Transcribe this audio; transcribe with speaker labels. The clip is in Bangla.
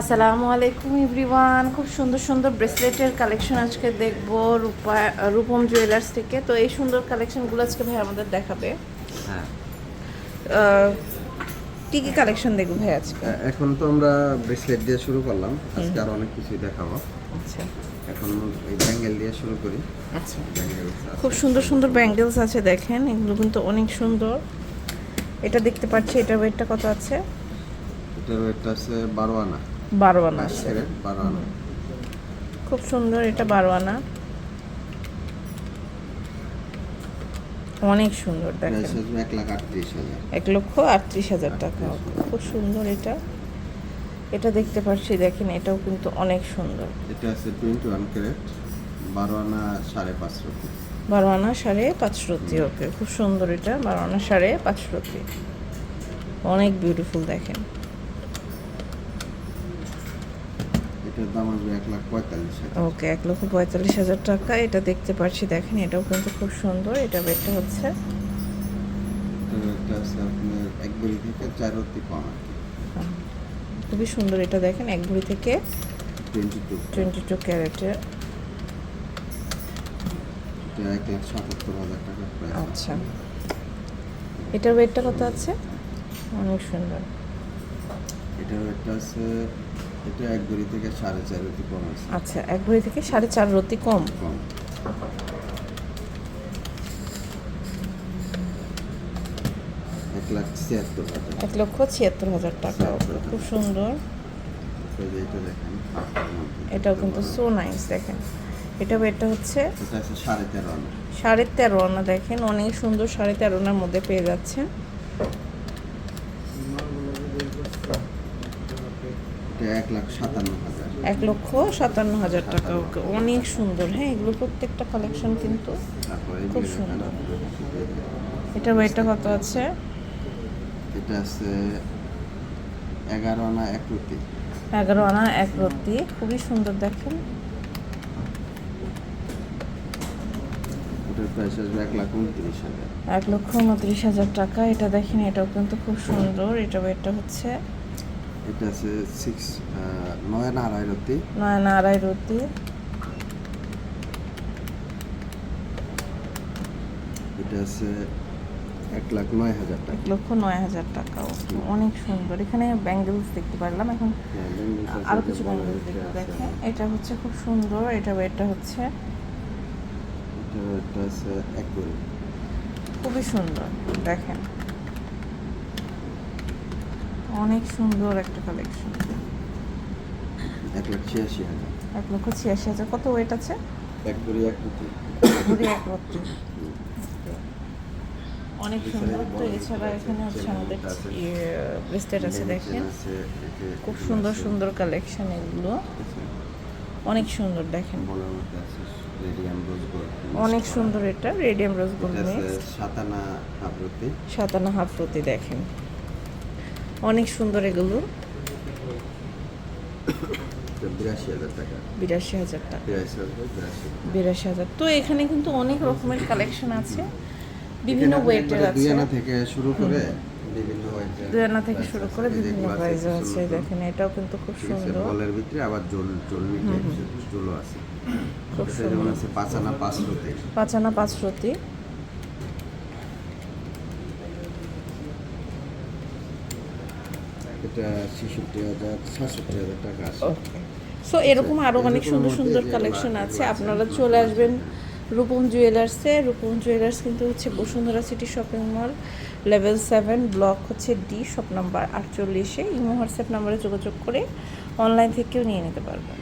Speaker 1: আসসালামু আলাইকুম এভরিওয়ান। খুব সুন্দর সুন্দর ব্রেসলেটের কালেকশন আজকে দেখব রূপা রূপম জুয়েলার্স থেকে। তো এই সুন্দর কালেকশনগুলো আজকে ভাই আমাদের দেখাবে।
Speaker 2: হ্যাঁ।
Speaker 1: কি কি কালেকশন দেখব ভাই আজকে?
Speaker 2: এখন তো আমরা ব্রেসলেট দিয়ে শুরু করলাম। আজকে আর অনেক কিছুই দেখাবো।
Speaker 1: আচ্ছা।
Speaker 2: এখন এই ব্যাঙ্গেল দিয়ে শুরু করি।
Speaker 1: আচ্ছা। খুব সুন্দর সুন্দর ব্যাঙ্গেলস আছে দেখেন এগুলো কিন্তু অনেক সুন্দর। এটা দেখতে পাচ্ছি এটার ওয়েটটা কত আছে?
Speaker 2: এটার ওয়েটটা আছে বারো আনা।
Speaker 1: বারো আনা
Speaker 2: আনা
Speaker 1: খুব সুন্দর এটা বারো আনা অনেক সুন্দর দেখেন।
Speaker 2: এক
Speaker 1: লক্ষ আটত্রিশ হাজার টাকা খুব সুন্দর এটা। এটা দেখতে পাচ্ছি দেখেন এটাও কিন্তু অনেক সুন্দর।
Speaker 2: এটা আছে টোয়েন্টি ওয়ান ক্যারেট বারো আনা সাড়ে পাঁচ রুপি।
Speaker 1: বারো আনা সাড়ে পাঁচ ওকে খুব সুন্দর এটা বারো আনা সাড়ে পাঁচ রতি অনেক বিউটিফুল দেখেন।
Speaker 2: এটার দাম আসবে এক লাখ পঁয়তাল্লিশ হাজার।
Speaker 1: ওকে এক লক্ষ পঁয়তাল্লিশ হাজার টাকা। এটা দেখতে পাচ্ছি দেখেন এটাও কিন্তু খুব সুন্দর এটা বেটটা হচ্ছে।
Speaker 2: আছে আপনার এক বড়ি থেকে চার রতি কম আর কি।
Speaker 1: খুবই সুন্দর এটা দেখেন এক ভরি থেকে
Speaker 2: টোয়েন্টি টু।
Speaker 1: টোয়েন্টি টু ক্যারেটের
Speaker 2: এক লাখ সাতাত্তর হাজার টাকার
Speaker 1: আচ্ছা। এটার ওয়েটটা কত আছে? অনেক সুন্দর।
Speaker 2: এটার ওয়েটটা আছে এটা এক বড়ি থেকে সাড়ে চার রতি কম আছে।
Speaker 1: আচ্ছা এক ভরি থেকে সাড়ে চার রতি কম?
Speaker 2: কম। এক লাখ ছিয়াত্তর হাজার।
Speaker 1: এক লক্ষ ছিয়াত্তর হাজার টাকা। খুব সুন্দর।
Speaker 2: এটা দেখেন
Speaker 1: এটাও কিন্তু সো নাইস দেখেন। এটা এটা হচ্ছে
Speaker 2: সাড়ে তেরো আনা।
Speaker 1: সাড়ে তেরো আনা দেখেন। অনেক সুন্দর সাড়ে তেরো আনার মধ্যে পেয়ে যাচ্ছে
Speaker 2: এটা এক লাখ সাতান্ন হাজার।
Speaker 1: এক লক্ষ সাতান্ন হাজার টাকা ওকে অনেক সুন্দর। হ্যাঁ এগুলো প্রত্যেকটা কালেকশন কিন্তু খুব সুন্দর। এটা ওয়েটটা কত আছে?
Speaker 2: এটা আছে এগারো আনা এক রুটি।
Speaker 1: এগারো আনা এক রত্তি খুবই সুন্দর দেখেন।
Speaker 2: এক
Speaker 1: লক্ষ উনত্রিশ হাজার টাকা এটা দেখেন এটাও কিন্তু খুব সুন্দর। এটা ওয়েটটা হচ্ছে
Speaker 2: এটা আছে সিক্স নয় আনা আড়াই রুটি
Speaker 1: নয় আনা আড়াই রত্তি।
Speaker 2: এটা আছে এক লাখ নয় হাজার
Speaker 1: এক
Speaker 2: টাকা।
Speaker 1: এক লক্ষ নয় হাজার টাকা অনেক সুন্দর। এখানে ব্যাঙ্গেলস দেখতে পারলাম। এখন
Speaker 2: হ্যাঁ, bangles আছে,
Speaker 1: আরও
Speaker 2: যে
Speaker 1: কিছু ব্যাঙ্গেলস দেখতে দেখেন। এটা হচ্ছে খুব সুন্দর। এটা ওয়েটটা হচ্ছে
Speaker 2: এটা এটা আছে এক
Speaker 1: খুবই সুন্দর। দেখেন। অনেক সুন্দর একটা কালেকশন
Speaker 2: এক লাখ ছিয়াশি হাজার।
Speaker 1: এক লক্ষ ছিয়াশি হাজার। কত ওয়েট আছে?
Speaker 2: এক বড়ি এক রুটি।
Speaker 1: ঘুরি এক রত্তি অনেক সুন্দর। তো এছাড়া এখানে হচ্ছে আমাদের ব্রেসলেট আছে দেখেন।
Speaker 2: আছে, যে
Speaker 1: খুব সুন্দর সুন্দর কালেকশন এগুলো। অনেক সুন্দর দেখেন। অনেক সুন্দর এটা রেডিয়াম রোজ গোল্ড
Speaker 2: সাতানা হাফ রুটি।
Speaker 1: সাতান্ন হাফ রতি দেখেন। অনেক সুন্দর এগুলো।
Speaker 2: বিরাশি হাজার টাকা।
Speaker 1: বিরাশি হাজার তো এখানে কিন্তু অনেক রকমের কালেকশন আছে। বিভিন্ন ওয়েটের আছে।
Speaker 2: থেকে শুরু করে বিভিন্ন
Speaker 1: থেকে শুরু করে বিভিন্ন
Speaker 2: এগুলো আছে,
Speaker 1: প্রাইজে
Speaker 2: সুন্দর
Speaker 1: আছে
Speaker 2: সুন্দর।
Speaker 1: দেখেন এটাও কিন্তু খুব সুন্দর।
Speaker 2: বলের ভিতরে আবার জল জলও আছে।
Speaker 1: খুব
Speaker 2: যেমন আছে পাঁচ আনা পাঁচ রুটি
Speaker 1: পাঁচ আনা পাঁচ রতি
Speaker 2: এটা ছেষট্টি হাজার ছাষট্টি হাজার টাকা আছে।
Speaker 1: সো এরকম আরও অনেক সুন্দর সুন্দর কালেকশন আছে
Speaker 2: আছে,
Speaker 1: আপনারা চলে আসবেন রূপম জুয়েলার্সে রূপম জুয়েলার্স কিন্তু হচ্ছে Bashundhara city shopping mall level seven block হচ্ছে ডি শপ নাম্বার আটচল্লিশে। ইমো হোয়াটসঅ্যাপ নাম্বারে যোগাযোগ করে অনলাইন থেকেও নিয়ে নিতে পারবেন।